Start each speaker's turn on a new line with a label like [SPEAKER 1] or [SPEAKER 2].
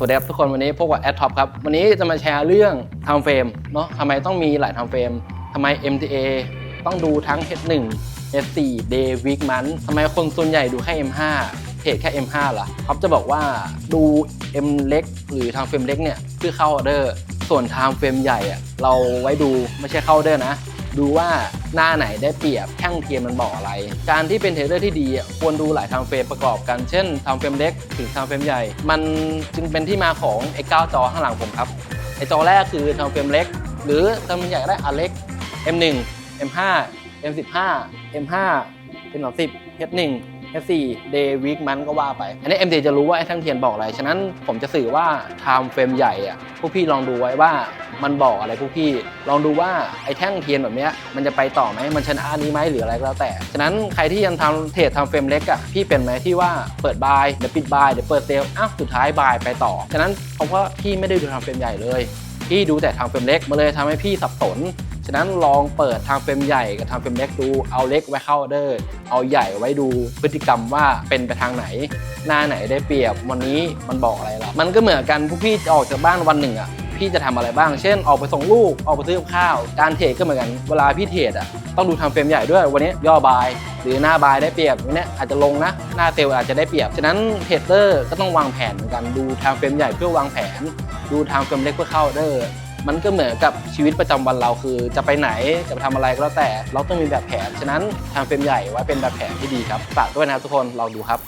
[SPEAKER 1] สวัสดีครับทุกคนวันนี้พบกับแอดท็อปครับ วันนี้จะมาแชร์เรื่อง time frame เนาะทำไมต้องมีหลาย time frame ทำไม MTA ต้องดูทั้ง H1 H4 Day Week Month ทำไมคนส่วนใหญ่ดูแค่ M5 เทรดแค่ M5 ล่ะท็อปจะบอกว่าดู M เล็ก หรือ time frame เล็กเนี่ยเพื่อเข้าออเดอร์ ส่วน time frame ใหญ่อะเราไว้ดูไม่ใช่เข้าออเดอร์นะ ดูว่าหน้าไหนได้เปรียบแข้งเทียมมันบอกอะไร การที่เป็นเทรดเดอร์ที่ดีอะควรดูหลายทางเฟรมประกอบกัน เช่นทางเฟรมเล็กถึงทางเฟรมใหญ่ มันจึงเป็นที่มาของไอ้9จอข้างหลังผมครับไอ้จอแรกคือทางเฟรมเล็ก หรือทางเฟรมใหญ่ได้อเล็ก M1 M5 M15 M5 M30 H1 H4 Day Week มันก็ว่าไป อันนี้ MD จะรู้ว่าไอ้แท่งเทียนบอกอะไร ฉะนั้นผมจะสื่อว่า time frame ใหญ่อะพวกพี่ลองดูไว้ว่ามันบอกอะไรพวกพี่ ลองดูว่าไอ้แท่งเทียนแบบเนี้ยมันจะไปต่อไหมมันชนะอันนี้ไหมหรืออะไรก็แล้วแต่ ฉะนั้นใครที่ยังทำเทรดทำเฟรมเล็กอะพี่เป็นไหมที่ว่าเปิดบายเดี๋ยวปิดบายเดี๋ยวเปิดเซลล์อ้าวสุดท้ายบายไปต่อ ฉะนั้นเพราะว่าพี่ไม่ได้ดูทำเฟรมใหญ่เลย พี่ดูแต่ทางเฟรมเล็กมาเลยทำให้พี่สับสน ฉะนั้นลองเปิดทางเฟรมใหญ่กับทางเฟรมเล็กดู เอาเล็กไว้เข้าออเดอร์ เอาใหญ่ไว้ดูพฤติกรรมว่าเป็นไปทางไหน หน้าไหนได้เปรียบวันนี้มันบอกอะไรล่ะมันก็เหมือนกันพวกพี่จะออกจากบ้านวันหนึ่งอะพี่จะทำอะไรบ้าง เช่น ออกไปส่งลูก ออกไปซื้อข้าว การเทรดก็เหมือนกัน เวลาพี่เทรดอะ ต้องดูทางเฟรมใหญ่ด้วย วันนี้ย่อบาย หรือหน้าบายได้เปรียบวันนี้อาจจะลงนะ หน้าเซลล์อาจจะได้เปรียบ ฉะนั้นเทรดเดอร์ก็ต้องวางแผนเหมือนกัน ดูทางเฟรมใหญ่เพื่อวางแผน ดูทางเฟรมเล็กเพื่อเข้าออเดอร์ มันก็เหมือนกับชีวิตประจำวันเราคือ จะไปไหนจะไปทำอะไรก็แล้วแต่เราต้องมีแบบแผน ฉะนั้นทางเฟรมใหญ่ไว้เป็นแบบแผนที่ดีครับฝากด้วยนะครับทุกคนลองดูครับ